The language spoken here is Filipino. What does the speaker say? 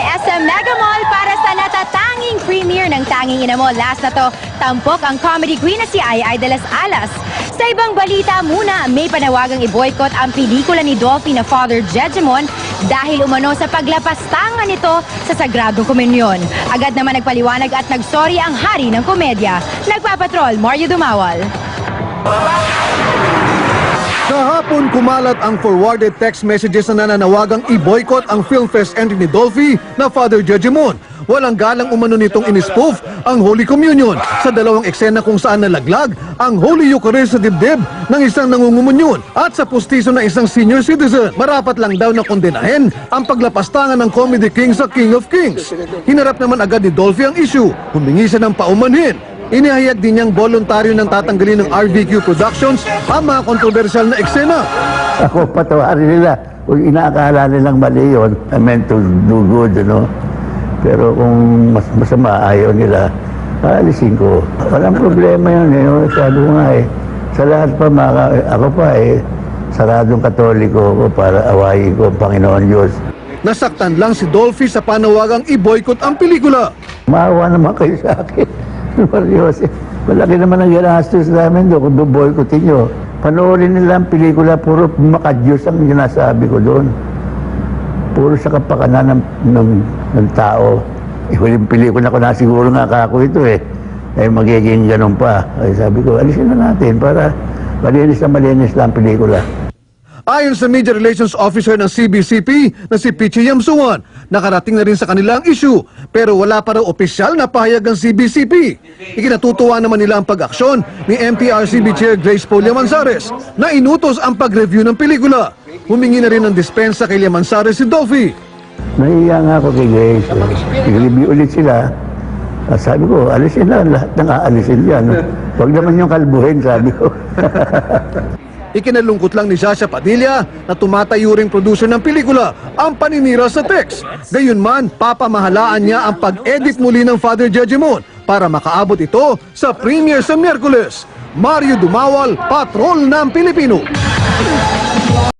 sa SM Mega Mall para sa natatanging premiere ng Tanging Ina Mo. Last na to, tampok ang comedy queen na si Ay Ay las Alas. Sa ibang balita muna, may panawagang i-boycott ang pelikula ni Dolphy na Father Jegemon dahil umano sa paglapastangan nito sa Sagradong Komunyon. Agad naman nagpaliwanag at nagsorry ang hari ng komedya. Nagpapatrol, Mario Dumawal. Kahapon kumalat ang forwarded text messages na nananawagang i-boycott ang Filmfest entry ni Dolphy na Father Jejemon. Walang galang umano nitong inispoof ang Holy Communion sa dalawang eksena kung saan nalaglag ang Holy Eucharist sa dibdib ng isang nangungumunyon at sa pustiso ng isang senior citizen. Marapat lang daw na kondenahin ang paglapastangan ng Comedy King sa King of Kings. Hinarap naman agad ni Dolphy ang issue. Humingi siya ng paumanhin Inihayag din niyang voluntaryo ng tatanggalin ng RVQ Productions ang mga kontrobersyal na eksena. Ako patawarin nila. Kung inaakala nilang mali yun, I meant to do good, ano. Pero kung mas masama, ayaw nila, aalisin ko. Walang problema yun, eh. Sabi ko nga eh. Sa lahat pa, maka, ako pa eh, saradong katoliko ko para awayin ko ang Panginoon Diyos. Nasaktan lang si Dolphy sa panawagang i-boycott ang pelikula. Maawa naman kayo sa akin. Seryoso. Malaki naman ang ginastos namin doon kung boycottin nyo. Panoorin nila ang pelikula, puro makadiyos ang sinasabi ko doon. Puro sa kapakanan ng, ng, ng tao. Eh, huling pelikula ko na siguro nga kako ito eh. Eh, magiging ganun pa. Ay, sabi ko, alisin na natin para malinis na malinis lang ang pelikula. Ayon sa Media Relations Officer ng CBCP na si Pichi Yamsuan, nakarating na rin sa kanila ang issue pero wala pa raw opisyal na pahayag ng CBCP. Ikinatutuwa naman nila ang pag-aksyon ni MPRCB Chair Grace Polia Manzares na inutos ang pag-review ng pelikula. Humingi na rin ng dispensa kay Manzares si Dolphy. Nahiya nga ako kay Grace. Nag-review ulit sila. Ah, sabi ko, alisin na lahat ng aalisin yan. Huwag naman yung kalbuhin, sabi ko. Ikinalungkot lang ni Sasha Padilla na tumatayo ring producer ng pelikula ang paninira sa text. Gayunman, papamahalaan niya ang pag-edit muli ng Father Jejemon para makaabot ito sa premiere sa Miyerkules. Mario Dumawal, Patrol ng Pilipino.